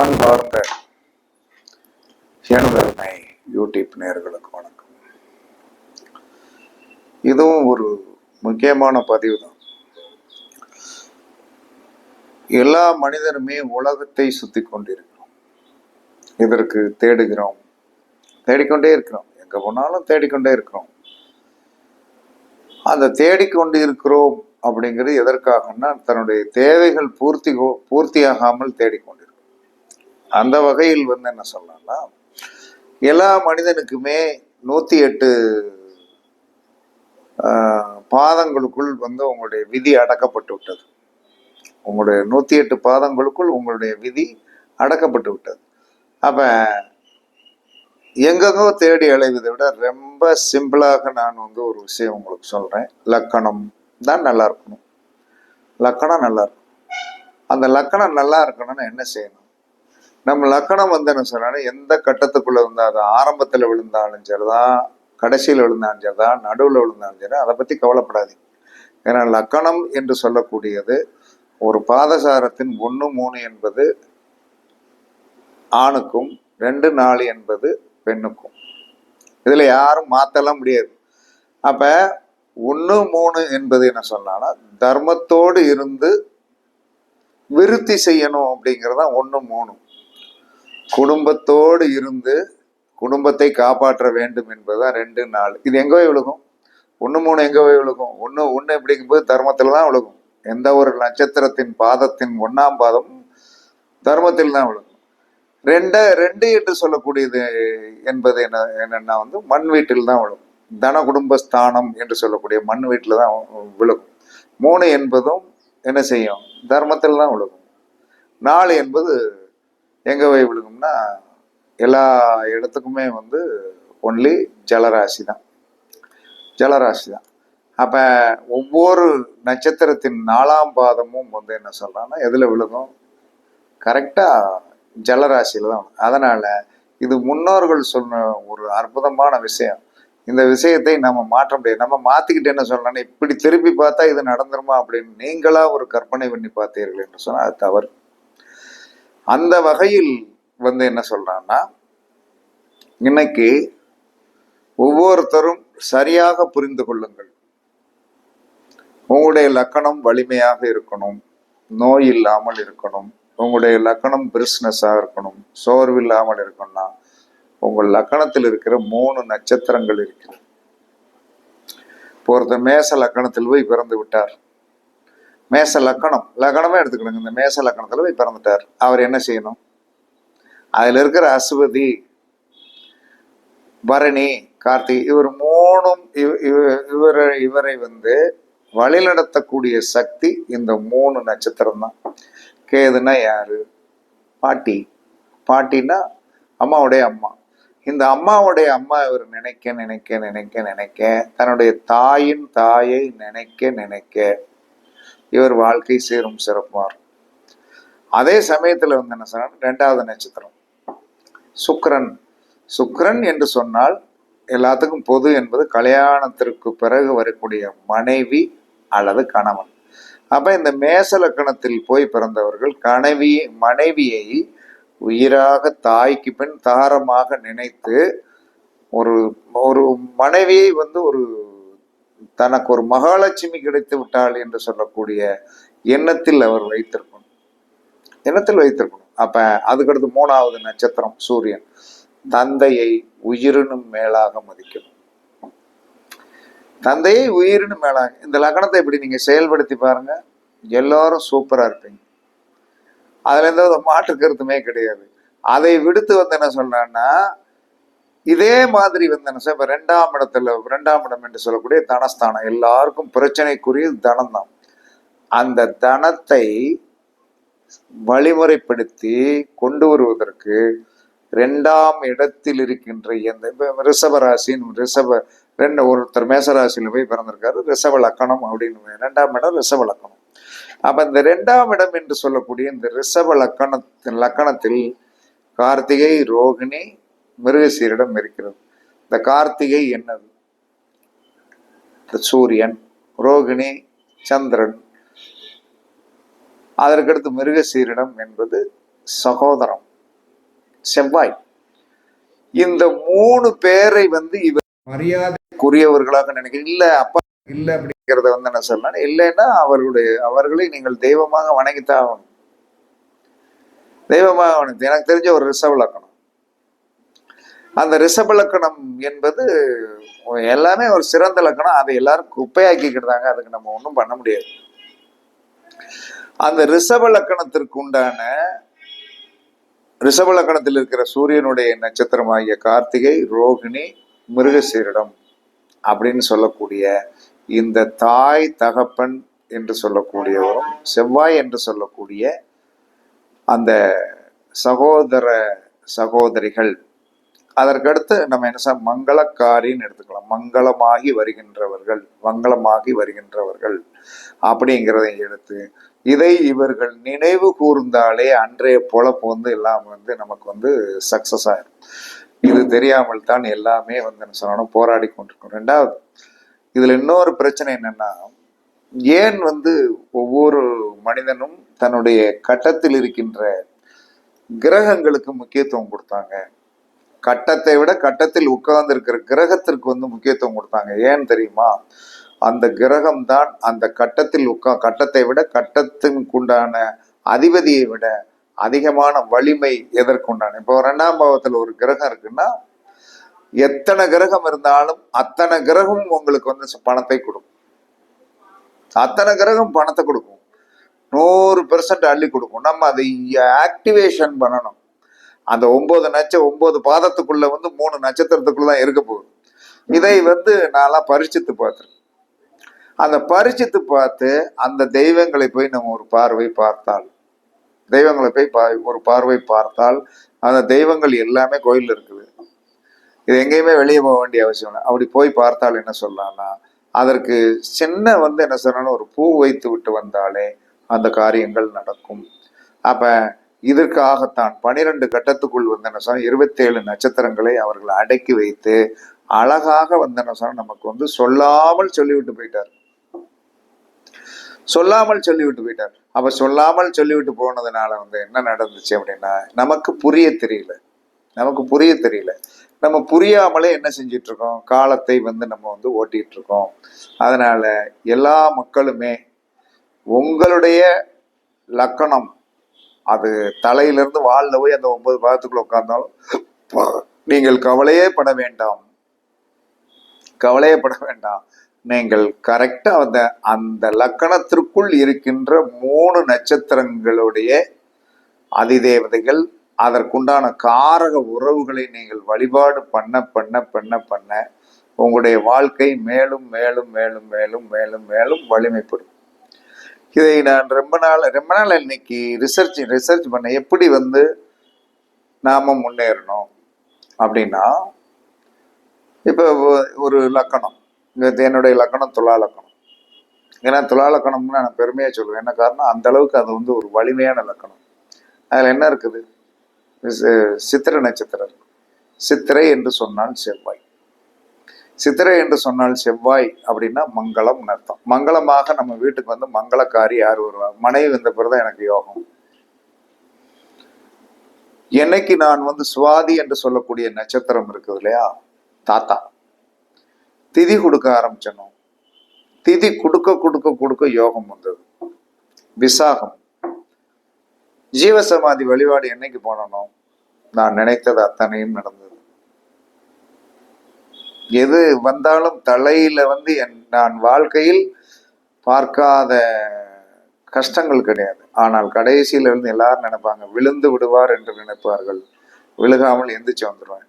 அன்பார்ந்த எனதருமை யூடியூப் நேர்களுக்கு வணக்கம். இதுவும் ஒரு முக்கியமான பதிவு தான் எல்லா மனிதருமே உலகத்தை சுத்தி கொண்டிருக்கிறோம். இதற்கு தேடுகிறோம்? தேடிக்கொண்டே இருக்கிறோம். எங்க போனாலும் தேடிக்கொண்டே இருக்கிறோம். அந்த தேடிக்கொண்டு இருக்கிறோம் அப்படிங்கிறது எதற்காகன்னா தன்னுடைய தேவைகள் பூர்த்தி பூர்த்தியாகாமல் தேடிக்கொண்டிருக்கும் அந்த வகையில் வந்து என்ன சொல்லலாம்னா எல்லா மனிதனுக்குமே நூத்தி எட்டு ஆஹ், பாதங்களுக்குள் வந்து உங்களுடைய விதி அடக்கப்பட்டு விட்டது. உங்களுடைய நூத்தி எட்டு பாதங்களுக்குள் உங்களுடைய விதி அடக்கப்பட்டு விட்டது. அப்ப எங்கெங்கோ தேடி அலைவதை விட ரொம்ப சிம்பிளாக நான் வந்து ஒரு விஷயம் உங்களுக்கு சொல்றேன். லக்கணம் தான் நல்லா இருக்கணும். லக்கணம் நல்லா இருக்கணும். அந்த லக்கணம் நல்லா இருக்கணும்னு என்ன செய்யணும்? நம்ம லக்கணம் வந்து என்ன எந்த கட்டத்துக்குள்ள வந்து அது ஆரம்பத்துல விழுந்தாலும் சரிதான் கடைசியில் விழுந்தாலும் சரிதான் நடுவில் விழுந்தாலும் சரி அதை பத்தி கவலைப்படாதீங்க. ஏன்னா லக்கணம் என்று சொல்லக்கூடியது ஒரு பாதசாரத்தின் ஒன்று மூணு என்பது ஆணுக்கும் ரெண்டு நாலு என்பது பெண்ணுக்கும். இதில் யாரும் மாற்றலாம் முடியாது. அப்போ ஒன்று மூணு என்பது என்ன சொன்னான்னா தர்மத்தோடு இருந்து விருத்தி செய்யணும் அப்படிங்கிறது தான் ஒன்று மூணு குடும்பத்தோடு இருந்து குடும்பத்தை காப்பாற்ற வேண்டும் என்பதுதான் ரெண்டு நாள். இது எங்க போய் விழுகும். ஒன்று மூணு எங்க போய் விழுகும். ஒன்று ஒன்று எப்படிங்கும்போது தர்மத்தில் தான் விழுகும். எந்த ஒரு நட்சத்திரத்தின் பாதத்தின் ஒன்னாம் பாதம் தர்மத்தில் தான் விழுகும். ரெண்டு ரெண்டு என்று சொல்லக்கூடியது என்பது என்ன என்னன்னா வந்து மண் வீட்டில் தான் விழுகும். தன குடும்பஸ்தானம் என்று சொல்லக்கூடிய மண் வீட்டில் தான் விழுகும். மூணு என்பதும் என்ன செய்யும்? தர்மத்தில் தான் விழுகும். நாலு என்பது எங்கே போய் விழுகும்னா எல்லா இடத்துக்குமே வந்து ஒன்லி ஜலராசி தான் ஜலராசி தான் அப்போ ஒவ்வொரு நட்சத்திரத்தின் நாலாம் பாதமும் வந்து என்ன சொல்கிறான்னா எதில் விழுகும்? கரெக்டாக ஜலராசியில் தான் அதனால் இது முன்னோர்கள் சொன்ன ஒரு அற்புதமான விஷயம். இந்த விஷயத்தை நம்ம மாற்ற முடியாது. நம்ம மாற்றிக்கிட்டு என்ன சொல்லணும்னா இப்படி திருப்பி பார்த்தா இது நடந்துருமா அப்படின்னு நீங்களாக ஒரு கற்பனை பண்ணி பார்த்தீர்கள் என்று சொன்னால் அது தவறு. அந்த வகையில் வந்து என்ன சொல்றான்னா இன்னைக்கு ஒவ்வொருத்தரும் சரியாக புரிந்து கொள்ளுங்கள். உங்களுடைய லக்கணம் வலிமையாக இருக்கணும் நோய் இல்லாமல் இருக்கணும் உங்களுடைய லக்கணம் பிரிஸ்னஸாக இருக்கணும் சோர்வு இல்லாமல் இருக்கணும்னா உங்கள் லக்கணத்தில் இருக்கிற மூணு நட்சத்திரங்கள் இருக்கிறது. இப்போ ஒருத்தர் மேச லக்கணத்தில் போய் பிறந்து விட்டார். மேச லக்கணம். லக்கணமே எடுத்துக்கணுங்க. இந்த மேச லக்கணத்தில் போய் பிறந்துட்டார். அவர் என்ன செய்யணும்? அதில் இருக்கிற அசுவதி பரணி கார்த்தி இவர் மூணும் இவ- இவ- இவரை வந்து வழிநடத்தக்கூடிய சக்தி இந்த மூணு நட்சத்திரம் தான் கேதுனா யாரு? பாட்டி. பாட்டின்னா அம்மாவுடைய அம்மா. இந்த அம்மாவுடைய அம்மா இவர் நினைக்க நினைக்க நினைக்க நினைக்க தன்னுடைய தாயின் தாயை நினைக்க நினைக்க இவர் வாழ்க்கை சேரும் சிறப்பார் அதே சமயத்தில் வந்து என்ன சொன்னால் ரெண்டாவது நட்சத்திரம். சுக்கரன். சுக்கரன் என்று சொன்னால் எல்லாத்துக்கும் பொது என்பது கல்யாணத்திற்கு பிறகு வரக்கூடிய மனைவி அல்லது கணவன். அப்போ இந்த மேச லக்கணத்தில் போய் பிறந்தவர்கள் கனவி மனைவியை உயிராக தாய்க்கு பின் தாரமாக நினைத்து ஒரு ஒரு மனைவியை வந்து ஒரு தனக்கு ஒரு மகாலட்சுமி கிடைத்து விட்டாள் என்று சொல்லக்கூடிய எண்ணத்தில் அவர் வைத்திருக்கணும். எண்ணத்தில் வைத்திருக்கணும். அப்ப அதுக்கடுத்து மூணாவது நட்சத்திரம் சூரியன். தந்தையை உயிரினும் மேலாக மதிக்கணும். தந்தையை உயிரினும் மேலாக இந்த லக்னத்தை இப்படி நீங்க செயல்படுத்தி பாருங்க. எல்லாரும் சூப்பரா இருப்பீங்க. அதுல எந்த வித மாற்று கருத்துமே கிடையாது. அதை விடுத்து வந்து என்ன சொல்றான்னா இதே மாதிரி வந்து என்ன இப்ப ரெண்டாம் இடத்துல ரெண்டாம் இடம் என்று சொல்லக்கூடிய தனஸ்தானம். எல்லாருக்கும் பிரச்சனைக்குரிய தனம் தான் அந்த தனத்தை வழிமுறைப்படுத்தி கொண்டு வருவதற்கு ரெண்டாம் இடத்தில் இருக்கின்ற எந்த இப்ப ரிஷப ராசின்னு ரிஷப ரெண்டு ஒருத்தர் மேசராசியில் போய் பிறந்திருக்காரு ரிஷப லக்கணம் அப்படின்னு ரெண்டாம் இடம் ரிஷப லக்கணம். அப்ப இந்த ரெண்டாம் இடம் என்று சொல்லக்கூடிய இந்த ரிஷப லக்கணத்தின் லக்கணத்தில் கார்த்திகை ரோகிணி மிருகசீரிடம் இருக்கிறது. இந்த கார்த்திகை என்னது? இந்த சூரியன் ரோகிணி சந்திரன். அதற்கடுத்து மிருகசீரிடம் என்பது சகோதரம் செவ்வாய். இந்த மூணு பேரை வந்து இவர் மரியாதைக்குரியவர்களாக நினைக்கிறேன். இல்ல அப்பா இல்ல அப்படிங்கிறத வந்து என்ன சொல்லலாம் இல்லைன்னா அவர்களுடைய அவர்களை நீங்கள் தெய்வமாக வணங்கித்தான் ஆகணும். தெய்வமாக வணங்கி எனக்கு தெரிஞ்ச ஒரு ரிசர்வ் லக்கணம் அந்த ரிஷப லக்கணம் என்பது எல்லாமே ஒரு சிறந்த லக்கணம். அதை எல்லாரும் குப்பையாக்கிக்கிட்டாங்க. அதுக்கு நம்ம ஒன்றும் பண்ண முடியாது. அந்த ரிஷப லக்கணத்திற்கு உண்டான ரிஷப லக்கணத்தில் இருக்கிற சூரியனுடைய நட்சத்திரமாகிய கார்த்திகை ரோகிணி மிருகசீரிடம் அப்படின்னு சொல்லக்கூடிய இந்த தாய் தகப்பன் என்று சொல்லக்கூடியவரும் செவ்வாய் என்று சொல்லக்கூடிய அந்த சகோதர சகோதரிகள் அதற்கடுத்து நம்ம என்ன சொல்ல மங்களக்காரின்னு எடுத்துக்கலாம். மங்களமாகி வருகின்றவர்கள் மங்களமாகி வருகின்றவர்கள் அப்படிங்கிறதை எடுத்து இதை இவர்கள் நினைவு கூர்ந்தாலே அன்றைய பொழப்பு வந்து எல்லாம் வந்து நமக்கு வந்து சக்சஸ் ஆயிரும். இது தெரியாமல் தான் எல்லாமே வந்து என்ன சொல்லணும் போராடி கொண்டிருக்கும். ரெண்டாவது இதுல இன்னொரு பிரச்சனை என்னன்னா ஏன் வந்து ஒவ்வொரு மனிதனும் தன்னுடைய கட்டத்தில் இருக்கின்ற கிரகங்களுக்கு முக்கியத்துவம் கொடுத்தாங்க? கட்டத்தை விட கட்டத்தில் உட்கார்ந்து இருக்கிற கிரகத்திற்கு வந்து முக்கியத்துவம் கொடுத்தாங்க. ஏன் தெரியுமா? அந்த கிரகம் தான் அந்த கட்டத்தில் உட்கா கட்டத்தை விட கட்டத்திற்குண்டான அதிபதியை விட அதிகமான வலிமை எதற்குண்டான? இப்போ ரெண்டாம் பாவத்தில் ஒரு கிரகம் இருக்குன்னா எத்தனை கிரகம் இருந்தாலும் அத்தனை கிரகமும் உங்களுக்கு வந்து பணத்தை கொடுக்கும். அத்தனை கிரகம் பணத்தை கொடுக்கும். நூறு பெர்சன்ட் அள்ளி கொடுக்கும். நம்ம அதை ஆக்டிவேஷன் பண்ணணும். அந்த ஒன்பது நட்ச ஒன்பது பாதத்துக்குள்ள வந்து மூணு நட்சத்திரத்துக்குள்ள தான் இருக்க போகுது. இதை வந்து நான்லாம் பரிசித்து பார்த்துருக்கேன் அந்த பரிசித்து பார்த்து அந்த தெய்வங்களை போய் நம்ம ஒரு பார்வை பார்த்தால் தெய்வங்களை போய் பா ஒரு பார்வை பார்த்தால் அந்த தெய்வங்கள் எல்லாமே கோயிலில் இருக்குது. இது எங்கேயுமே வெளியே போக வேண்டிய அவசியம் இல்லை. அப்படி போய் பார்த்தால் என்ன சொல்லலாம்னா அதற்கு சின்ன வந்து என்ன சொன்னாலும் ஒரு பூ வைத்து விட்டு வந்தாலே அந்த காரியங்கள் நடக்கும். அப்போ இதற்காகத்தான் பனிரெண்டு கட்டத்துக்குள் வந்தன என்ன சொன்ன இருபத்தேழு நட்சத்திரங்களை அவர்கள் அடக்கி வைத்து அழகாக வந்தன சொன்ன நமக்கு வந்து சொல்லாமல் சொல்லிவிட்டு போயிட்டார். சொல்லாமல் சொல்லிவிட்டு போயிட்டார். அப்ப சொல்லாமல் சொல்லிவிட்டு போனதுனால வந்து என்ன நடந்துச்சு அப்படின்னா நமக்கு புரிய தெரியல. நமக்கு புரிய தெரியல. நம்ம புரியாமலே என்ன செஞ்சிட்டு இருக்கோம் காலத்தை வந்து நம்ம வந்து ஓட்டிட்டு இருக்கோம் அதனால எல்லா மக்களுமே உங்களுடைய லக்கணம் அது தலையிலிருந்து வாலில் போய் அந்த ஒன்பது பாதத்துக்குள்ள உட்கார்ந்தாலும் நீங்கள் கவலையே பட வேண்டாம். கவலையே பட வேண்டாம். நீங்கள் கரெக்டா அந்த அந்த லக்கணத்திற்குள் இருக்கின்ற மூணு நட்சத்திரங்களுடைய அதிதேவதைகள் அதற்குண்டான காரக உறவுகளை நீங்கள் வழிபாடு பண்ண பண்ண பண்ண பண்ண உங்களுடைய வாழ்க்கை மேலும் மேலும் மேலும் மேலும் மேலும் மேலும் வலிமைப்படும். இதை நான் ரொம்ப நாள் ரொம்ப நாள் இன்னைக்கு ரிசர்ச் ரிசர்ச் பண்ண எப்படி வந்து நாம முன்னேறணும் அப்படின்னா இப்போ ஒரு லக்கணம். என்னுடைய லக்கணம் துலா லக்கணம். ஏன்னா துலா லக்கணம்னு நான் பெருமையாக சொல்லுவேன் என்ன காரணம் அந்த அளவுக்கு அது வந்து ஒரு வலிமையான லக்கணம். அதில் என்ன இருக்குது? சித்திரை நட்சத்திரம். சித்திரை என்று சொன்னால் செவ்வாய். சித்திரை என்று சொன்னால் செவ்வாய் அப்படின்னா மங்களம் அர்த்தம். மங்களமாக நம்ம வீட்டுக்கு வந்து மங்களக்காரி யார் வருவா? மனைவி வந்த பிறகுதான் எனக்கு யோகம். என்னைக்கு நான் வந்து சுவாதி என்று சொல்லக்கூடிய நட்சத்திரம் இருக்குது இல்லையா? தாத்தா. திதி கொடுக்க ஆரம்பிச்சனும் திதி கொடுக்க கொடுக்க கொடுக்க யோகம் வந்தது. விசாகம். ஜீவசமாதி வழிபாடு என்னைக்கு போனனும் நான் நினைத்தது அத்தனையும் நடந்தது. எது வந்தாலும் தலையில வந்து என் நான் வாழ்க்கையில் பார்க்காத கஷ்டங்கள் கிடையாது. ஆனால் கடைசியில இருந்து எல்லாரும் நினைப்பாங்க விழுந்து விடுவார் என்று நினைப்பார்கள். விழுகாமல் எந்திரிச்சு வந்துடுவேன்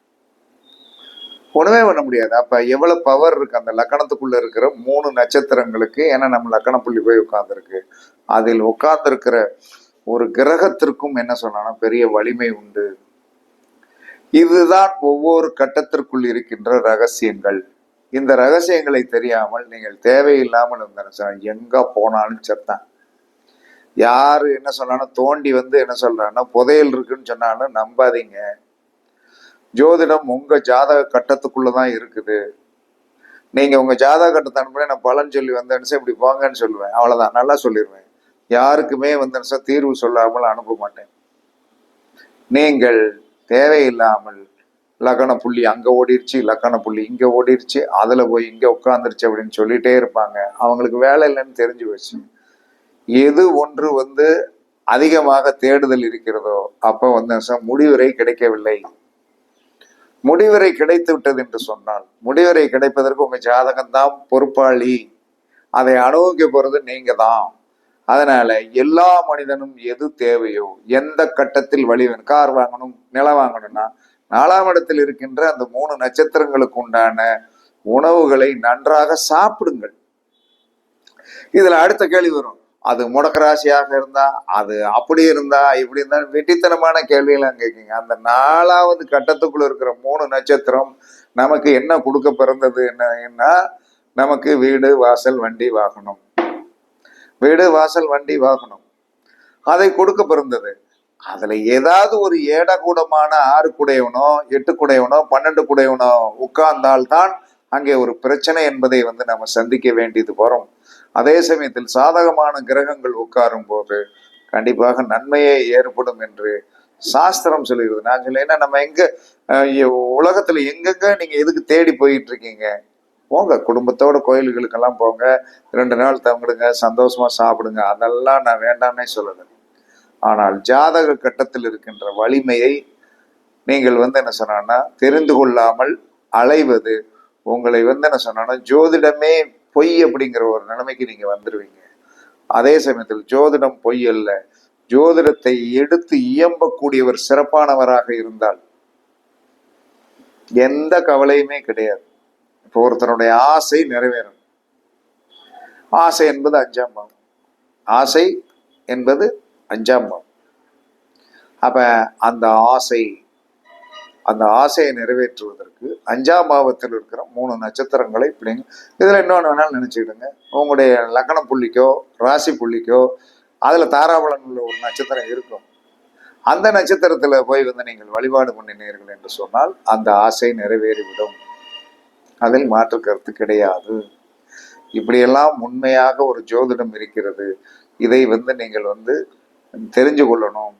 ஒண்ணுமே பண்ண முடியாது. அப்ப எவ்வளவு பவர் இருக்கு அந்த லக்கணத்துக்குள்ள இருக்கிற மூணு நட்சத்திரங்களுக்கு ஏன்னா நம்ம லக்கண புள்ளி போய் உட்கார்ந்துருக்கு? அதில் உட்கார்ந்திருக்கிற ஒரு கிரகத்திற்கும் என்ன சொன்னா பெரிய வலிமை உண்டு. இதுதான் ஒவ்வொரு கட்டத்திற்குள் இருக்கின்ற ரகசியங்கள். இந்த ரகசியங்களை தெரியாமல் நீங்கள் தேவையில்லாமல் இருந்த எங்க போனாலும் செத்தான். யாரு என்ன சொன்னாலும் தோண்டி வந்து என்ன சொல்றாங்கன்னா புதையல் இருக்குன்னு சொன்னாலும் நம்பாதீங்க. ஜோதிடம் உங்க ஜாதக கட்டத்துக்குள்ளதான் இருக்குது. நீங்க உங்க ஜாதக கட்டத்தை அனுப்பினா நான் பலன் சொல்லி வந்தேன்னு இப்படி போங்கன்னு சொல்லுவேன். அவ்வளவுதான் நல்லா சொல்லிடுவேன் யாருக்குமே வந்து தீர்வு சொல்லாமல் அனுப்ப மாட்டேன். நீங்கள் தேவையில்லாமல் லக்கண புள்ளி அங்கே ஓடிடுச்சு லக்கண புள்ளி இங்கே ஓடிடுச்சு அதில் போய் இங்கே உட்காந்துருச்சு அப்படின்னு சொல்லிகிட்டே இருப்பாங்க. அவங்களுக்கு வேலை இல்லைன்னு தெரிஞ்சு வச்சு எது ஒன்று வந்து அதிகமாக தேடுதல் இருக்கிறதோ அப்போ வந்து முடிவுரை கிடைக்கவில்லை. முடிவுரை கிடைத்து விட்டது என்று சொன்னால் முடிவுரை கிடைப்பதற்கு உங்கள் ஜாதகம் தான் பொறுப்பாளி. அதை அனுபவிக்க போகிறது நீங்கள் தான் அதனால எல்லா மனிதனும் எது தேவையோ எந்த கட்டத்தில் வழி வேணும் கார் வாங்கணும் நிலம் வாங்கணும்னா நாலாம் இடத்தில் இருக்கின்ற அந்த மூணு நட்சத்திரங்களுக்கு உண்டான உணவுகளை நன்றாக சாப்பிடுங்கள். இதுல அடுத்த கேள்வி வரும். அது முடக்கராசியாக இருந்தா அது அப்படி இருந்தா இப்படி இருந்தா வெட்டித்தனமான கேள்வியெல்லாம் கேட்குங்க. அந்த நாலாவது கட்டத்துக்குள்ள இருக்கிற மூணு நட்சத்திரம் நமக்கு என்ன கொடுக்க பிறந்தது? என்னன்னா நமக்கு வீடு வாசல் வண்டி வாகனம். வீடு வாசல் வண்டி வாகனம். அதை கொடுக்க பிறந்தது. அதுல ஏதாவது ஒரு ஏடகூடமான ஆறு குடையவனோ எட்டு குடையவனோ பன்னெண்டு குடையவனோ உட்கார்ந்தால்தான் அங்கே ஒரு பிரச்சனை என்பதை வந்து நம்ம சந்திக்க வேண்டியது வரும். அதே சமயத்தில் சாதகமான கிரகங்கள் உட்காரும் போது கண்டிப்பாக நன்மையே ஏற்படும் என்று சாஸ்திரம் சொல்லுகிறது நான் சொல்ல ஏன்னா நம்ம எங்க உலகத்துல எங்கெங்க நீங்க எதுக்கு தேடி போயிட்டு இருக்கீங்க? போங்க. குடும்பத்தோட கோயில்களுக்கெல்லாம் போங்க. ரெண்டு நாள் தங்கிடுங்க சந்தோஷமா சாப்பிடுங்க. அதெல்லாம் நான் வேண்டாமே சொல்லலை. ஆனால் ஜாதக கட்டத்தில் இருக்கின்ற வலிமையை நீங்கள் வந்து என்ன சொன்னா தெரிந்து கொள்ளாமல் அலைவது. உங்களை வந்து என்ன சொன்னா ஜோதிடமே பொய் அப்படிங்கிற ஒரு நிலைமைக்கு நீங்க வந்துடுவீங்க அதே சமயத்தில் ஜோதிடம் பொய் அல்ல. ஜோதிடத்தை எடுத்து இயம்பக்கூடியவர் சிறப்பானவராக இருந்தால் எந்த கவலையுமே கிடையாது. இப்போ ஒருத்தனுடைய ஆசை நிறைவேறும். ஆசை என்பது அஞ்சாம் பாவம். ஆசை என்பது அஞ்சாம் பாவம். அப்ப அந்த ஆசை அந்த ஆசையை நிறைவேற்றுவதற்கு அஞ்சாம் பாவத்தில் இருக்கிற மூணு நட்சத்திரங்களை பிள்ளைங்க இதுல இன்னொன்று வேணாலும் நினைச்சுக்கிடுங்க. உங்களுடைய லக்கண புள்ளிக்கோ ராசி புள்ளிக்கோ அதுல தாராபலன் உள்ள ஒரு நட்சத்திரம் இருக்கும். அந்த நட்சத்திரத்துல போய் வந்து நீங்கள் வழிபாடு பண்ணினீர்கள் என்று சொன்னால் அந்த ஆசை நிறைவேறிவிடும். அதில் மாற்று கருத்து கிடையாது. இப்படியெல்லாம் உண்மையாக ஒரு ஜோதிடம் இருக்கிறது. இதை வந்து நீங்கள் வந்து தெரிஞ்சு கொள்ளணும்.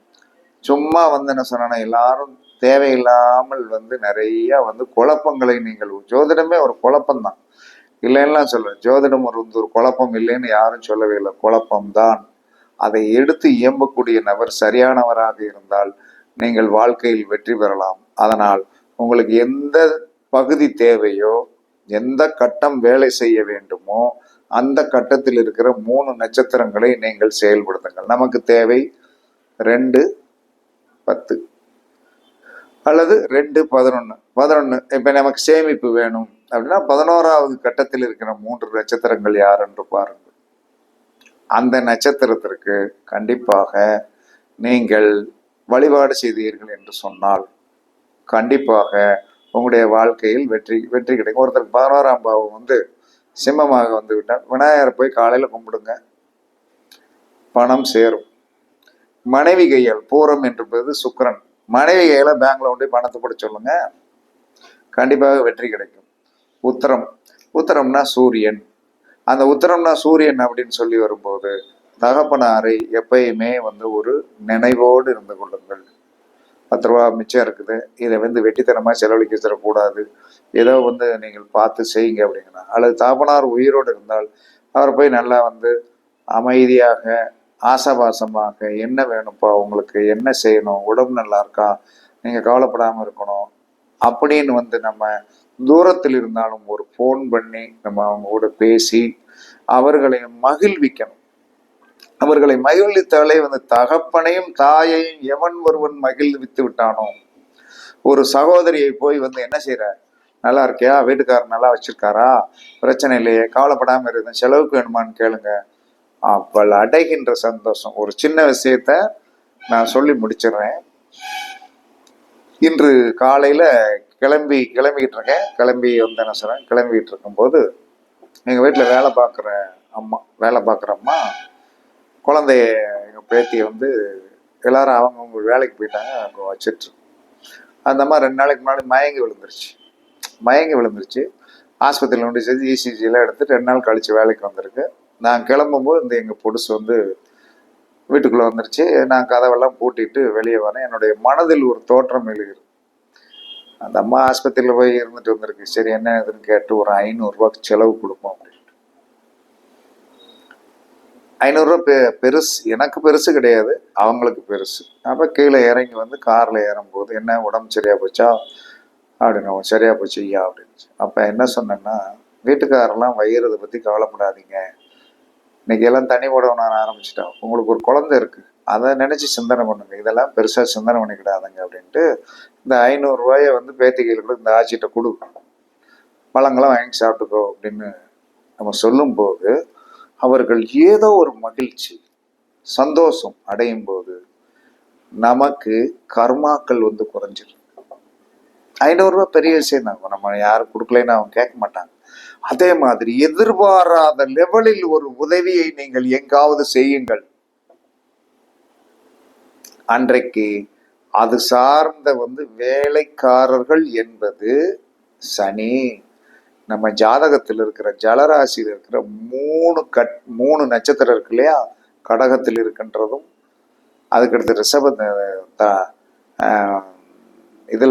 சும்மா வந்து என்ன சொன்னா எல்லாரும் தேவையில்லாமல் வந்து நிறைய வந்து குழப்பங்களை நீங்கள் ஜோதிடமே ஒரு குழப்பம்தான். இல்லைன்னா சொல்ல ஜோதிடம் ஒரு வந்து ஒரு குழப்பம் இல்லைன்னு யாரும் சொல்லவே இல்லை. குழப்பம்தான். அதை எடுத்து இயம்பக்கூடிய நபர் சரியானவராக இருந்தால் நீங்கள் வாழ்க்கையில் வெற்றி பெறலாம். அதனால் உங்களுக்கு எந்த பகுதி தேவையோ எந்த கட்டம் வேலை செய்ய வேண்டுமோ அந்த கட்டத்தில் இருக்கிற மூணு நட்சத்திரங்களை நீங்கள் செயல்படுத்துங்கள். நமக்கு தேவை ரெண்டு பத்து. அல்லது ரெண்டு பதினொன்று பதினொன்று இப்போ நமக்கு சேமிப்பு வேணும் அப்படின்னா பதினோராவது கட்டத்தில் இருக்கிற மூன்று நட்சத்திரங்கள் யார் என்று பாருங்கள். அந்த நட்சத்திரத்திற்கு கண்டிப்பாக நீங்கள் வழிபாடு செய்தீர்கள் என்று சொன்னால் கண்டிப்பாக உங்களுடைய வாழ்க்கையில் வெற்றி வெற்றி கிடைக்கும். ஒருத்தருக்கு பதினோராம் பாவம் வந்து சிம்மமாக வந்து விட்டால் விநாயகரை போய் காலையில் கும்பிடுங்க. பணம் சேரும். மனைவி கையால் பூரம் என்பது சுக்கரன். மனைவி கையில் பேங்க்ல கொண்டு போய் பணத்தை போட சொல்லுங்க. கண்டிப்பாக வெற்றி கிடைக்கும். உத்தரம். உத்தரம்னா சூரியன். அந்த உத்தரம்னா சூரியன் அப்படின்னு சொல்லி வரும்போது தகப்பனாரை எப்பயுமே வந்து ஒரு நினைவோடு இருந்து கொள்ளுங்கள். பத்து ரூபா மிச்சம் இருக்குது. இதை வந்து வெட்டித்தனமாக செலவழிக்க தரக்கூடாது ஏதோ வந்து நீங்கள் பார்த்து செய்யுங்க அப்படிங்கன்னா அல்லது தாபனார் உயிரோடு இருந்தால் அவர் போய் நல்லா வந்து அமைதியாக ஆசாபாசமாக என்ன வேணும்ப்பா உங்களுக்கு என்ன செய்யணும் உடம்பு நல்லா இருக்கா நீங்கள் கவலைப்படாமல் இருக்கணும் அப்படின்னு வந்து நம்ம தூரத்தில் இருந்தாலும் ஒரு ஃபோன் பண்ணி நம்ம அவங்க கூட பேசி அவர்களை மகிழ்விக்கணும். அவர்களை மகிழ்வித்தாலே வந்து தகப்பனையும் தாயையும் எவன் ஒருவன் மகிழ்வித்து விட்டானோ? ஒரு சகோதரியை போய் வந்து என்ன செய்யற நல்லா இருக்கியா? வீட்டுக்காரர் நல்லா வச்சிருக்காரா? பிரச்சனை இல்லையே கவலைப்படாம இருக்கு செலவுக்கு வேணுமான்னு கேளுங்க. அவள் அடைகின்ற சந்தோஷம். ஒரு சின்ன விஷயத்த நான் சொல்லி முடிச்சிடுறேன். இன்று காலையில கிளம்பி கிளம்பிக்கிட்டு இருக்கேன். கிளம்பி வந்து என்ன சொல்றேன் கிளம்பிக்கிட்டு இருக்கும்போது எங்கள் வீட்டில் வேலை பார்க்குற அம்மா வேலை பார்க்குற அம்மா குழந்தைய எங்கள் பேத்தியை வந்து எல்லாரும் அவங்கவுங்க வேலைக்கு போயிட்டாங்க அங்கே வச்சிட்டு அந்த அம்மா ரெண்டு நாளைக்கு முன்னாடி மயங்கி விழுந்துருச்சு. மயங்கி விழுந்துருச்சு. ஆஸ்பத்திரியில் கொண்டு சேர்த்து இசிஜிலாம் எடுத்து ரெண்டு நாள் கழித்து வேலைக்கு வந்திருக்கு. நான் கிளம்பும்போது இந்த எங்கள் பொடுசு வந்து வீட்டுக்குள்ளே வந்துருச்சு. நான் கதவெல்லாம் பூட்டிட்டு வெளியே வரேன். என்னுடைய மனதில் ஒரு தோற்றம் எழுகிறது. அந்த அம்மா ஆஸ்பத்திரியில் போய் இருந்துட்டு வந்திருக்கு. சரி என்ன இதுன்னு கேட்டு ஒரு ஐநூறுரூவாக்கு செலவு கொடுப்போம் அப்படின்ட்டு ஐநூறுரூவா பெ பெருசு. எனக்கு பெருசு கிடையாது. அவங்களுக்கு பெருசு. அப்போ கீழே இறங்கி வந்து காரில் ஏறும்போது என்ன உடம்பு சரியாக போச்சா? அப்படின்னு சரியாக போச்சு ஐயா அப்படின்னு அப்போ என்ன சொன்னேன்னா வீட்டுக்காரெல்லாம் வயிறதை பற்றி கவலைப்படாதீங்க. இன்னைக்கு எல்லாம் தண்ணி நான் ஆரம்பிச்சிட்டோம் உங்களுக்கு ஒரு குழந்தை இருக்குது அதை நினச்சி சிந்தனை பண்ணுங்க. இதெல்லாம் பெருசாக சிந்தனை பண்ணிக்கிடாதுங்க அப்படின்ட்டு இந்த ஐநூறுரூவாயை வந்து பேத்திகளுக்கு இந்த ஆட்சிகிட்ட கொடு. பழங்களாம் வாங்கி சாப்பிட்டுக்கோ அப்படின்னு நம்ம சொல்லும்போது அவர்கள் ஏதோ ஒரு மகிழ்ச்சி சந்தோஷம் அடையும் போது நமக்கு கர்மாக்கள் வந்து குறைஞ்சிடும் ஐநூறுரூவா பெரிய விஷயம் தான். நம்ம யாரும் கொடுக்கலைன்னு அவங்க கேட்க மாட்டாங்க. அதே மாதிரி எதிர்பாராத லெவலில் ஒரு உதவியை நீங்கள் எங்காவது செய்யுங்கள். அன்றைக்கு அது சார்ந்த வந்து வேலைக்காரர்கள் என்பது சனி. நம்ம ஜாதகத்தில் இருக்கிற ஜலராசியில் இருக்கிற மூணு கட் மூணு நட்சத்திரம் இருக்கு இல்லையா? கடகத்தில் இருக்கின்றதும் அதுக்கடுத்து ரிஷப த-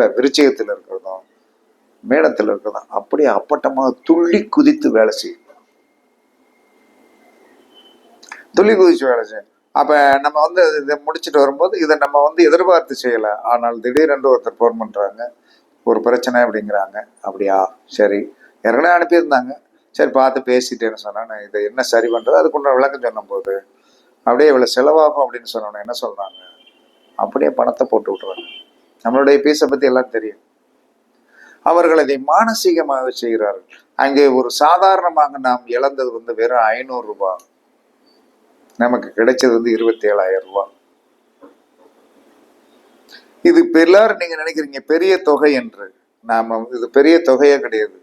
விருச்சிகத்தில் இருக்கிறதும் மேடத்தில் இருக்கிறதும் அப்படியே அப்பட்டமாக துள்ளி குதித்து வேலை செய்யும். துள்ளி குதிச்சு வேலை செய்யும். அப்போ நம்ம வந்து இதை முடிச்சுட்டு வரும்போது இதை நம்ம வந்து எதிர்பார்த்து செய்யலை. ஆனால் திடீரென்று ஒருத்தர் ஃபோன் பண்ணுறாங்க ஒரு பிரச்சனை அப்படிங்கிறாங்க. அப்படியா? சரி. ஏற்கனவே அனுப்பியிருந்தாங்க. சரி பார்த்து பேசிட்டேன்னு சொன்னா இதை என்ன சரி பண்ணுறது அதுக்குள்ள விளக்கம் சொன்னபோது அப்படியே இவ்வளோ செலவாகும் அப்படின்னு சொன்னோன்னு என்ன சொல்கிறாங்க அப்படியே பணத்தை போட்டு விட்டுறாங்க. நம்மளுடைய பீஸை பற்றி எல்லாம் தெரியும். அவர்கள் அதை மானசீகமாக செய்கிறார்கள். அங்கே ஒரு சாதாரணமாக நாம் இழந்தது வந்து வெறும் ஐநூறு ரூபாய் நமக்கு கிடைச்சது வந்து இருபத்தி ஏழாயிரம் ரூபாய் இது எல்லாரும் நீங்க நினைக்கிறீங்க பெரிய தொகை என்று. நாம இது பெரிய தொகையே கிடையாது.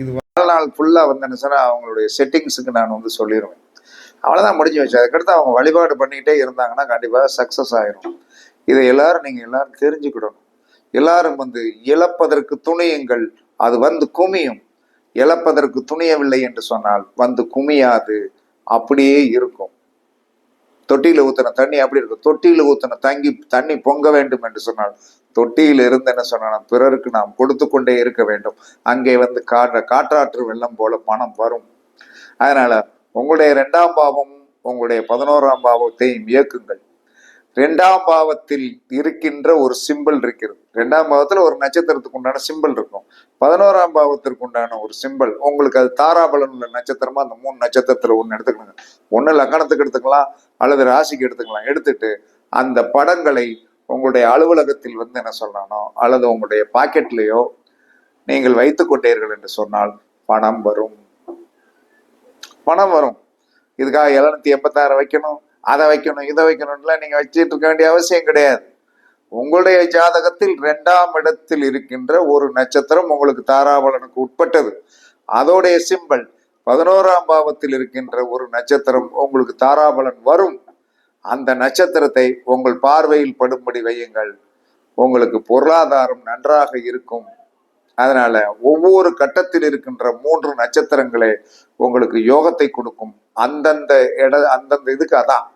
இது வாழ்நாள் ஃபுல்லா வந்து என்ன அவங்களுடைய செட்டிங்ஸுக்கு நான் வந்து சொல்லிடுவேன் அவ்வளவுதான் முடிஞ்சு வச்சு அதுக்கடுத்து அவங்க வழிபாடு பண்ணிக்கிட்டே இருந்தாங்கன்னா கண்டிப்பாக சக்சஸ் ஆயிரும். இதை எல்லாரும் நீங்க எல்லாரும் தெரிஞ்சுக்கிடணும். எல்லாரும் வந்து இழப்பதற்கு துணியுங்கள். அது வந்து குமியும். இழப்பதற்கு துணியவில்லை என்று சொன்னால் வந்து குமியாது. அப்படியே இருக்கும். தொட்டியில ஊத்தின தண்ணி அப்படி இருக்கும். தொட்டியில ஊத்தின தங்கி தண்ணி பொங்க வேண்டும் என்று சொன்னால் தொட்டியில் இருந்து என்ன சொன்னால் பிறருக்கு நாம் கொடுத்து கொண்டே இருக்க வேண்டும். அங்கே வந்து காற்ற காற்றாற்று வெள்ளம் போல பணம் வரும். அதனால உங்களுடைய இரண்டாம் பாவம் உங்களுடைய பதினோராம் பாவத்தையும் இயக்குங்கள். ரெண்டாம் பாவத்தில் இருக்கின்ற ஒரு சிம்பிள் இருக்கிறது. ரெண்டாம் பாவத்தில் ஒரு நட்சத்திரத்துக்கு உண்டான சிம்பிள் இருக்கும். பதினோராம் பாவத்திற்கு உண்டான ஒரு சிம்பிள் உங்களுக்கு அது தாராபலன் உள்ள நட்சத்திரமா? அந்த மூணு நட்சத்திரத்துல ஒன்று எடுத்துக்கணுங்க. ஒன்று லக்கணத்துக்கு எடுத்துக்கலாம் அல்லது ராசிக்கு எடுத்துக்கலாம். எடுத்துட்டு அந்த படங்களை உங்களுடைய அலுவலகத்தில் வந்து என்ன சொல்லணும் அல்லது உங்களுடைய பாக்கெட்லேயோ நீங்கள் வைத்துக் கொண்டீர்கள் என்று சொன்னால் பணம் வரும். பணம் வரும். இதுக்காக எழுநூத்தி எண்பத்தாறு வைக்கணும். அதை வைக்கணும் இதை வைக்கணும்லாம் நீங்க வச்சுட்டு இருக்க வேண்டிய அவசியம் கிடையாது. உங்களுடைய ஜாதகத்தில் இரண்டாம் இடத்தில் இருக்கின்ற ஒரு நட்சத்திரம் உங்களுக்கு தாராபலனுக்கு உட்பட்டது. அதோடைய சிம்பல் பதினோராம் பாவத்தில் இருக்கின்ற ஒரு நட்சத்திரம் உங்களுக்கு தாராபலன் வரும். அந்த நட்சத்திரத்தை உங்கள் பார்வையில் படும்படி வையுங்கள். உங்களுக்கு பொருளாதாரம் நன்றாக இருக்கும். அதனால ஒவ்வொரு கட்டத்தில் இருக்கின்ற மூன்று நட்சத்திரங்களே உங்களுக்கு யோகத்தை கொடுக்கும். அந்தந்த இட அந்தந்த இதுக்கு அதான்.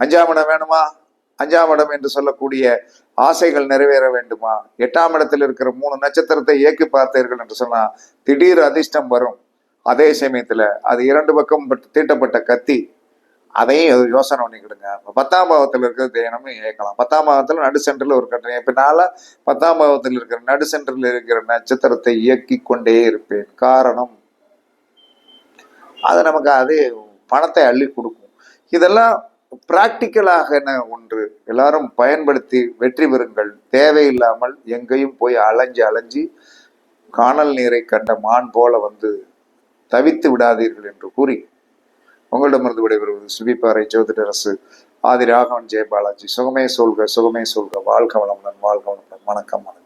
அஞ்சாம் இடம் வேணுமா? அஞ்சாம் இடம் என்று சொல்லக்கூடிய ஆசைகள் நிறைவேற வேண்டுமா? எட்டாம் இடத்தில் இருக்கிற மூணு நட்சத்திரத்தை இயக்கி பார்த்தீர்கள் என்று சொன்னால் திடீர் அதிர்ஷ்டம் வரும். அதே சமயத்தில் அது இரண்டு பக்கம் தீட்டப்பட்ட கத்தி. அதையும் யோசனை பண்ணிக்கிடுங்க பத்தாம் பாவத்தில் இருக்கிற தியானமும் இயக்கலாம் பத்தாம் பாவத்தில் நடு சென்டரில் ஒரு கட்டணம். இப்ப பத்தாம் பாவத்தில் இருக்கிற நடு சென்டரில் இருக்கிற நட்சத்திரத்தை இயக்கி கொண்டே இருப்பேன். காரணம்? அது நமக்கு அது பணத்தை அள்ளி கொடுக்கும். இதெல்லாம் பிராக்டிக்கலாக ஒன்று? எல்லாரும் பயன்படுத்தி வெற்றி பெறுங்கள். தேவையில்லாமல் எங்கேயும் போய் அலைஞ்சு அலைஞ்சு காணல் நீரை கண்ட மான் போல வந்து தவித்து விடாதீர்கள் என்று கூறி உங்களிடமிருந்து விடைபெறுவது சுபிப்பாறை ஜோதிடரசு ஆதி ராகவன் ஜெயபாலாஜி. சுகமே சொல்க சுகமே சொல்க. வாழ்க வளமுடன் வாழ்க வளமுடன். வணக்கம் வணக்கம்.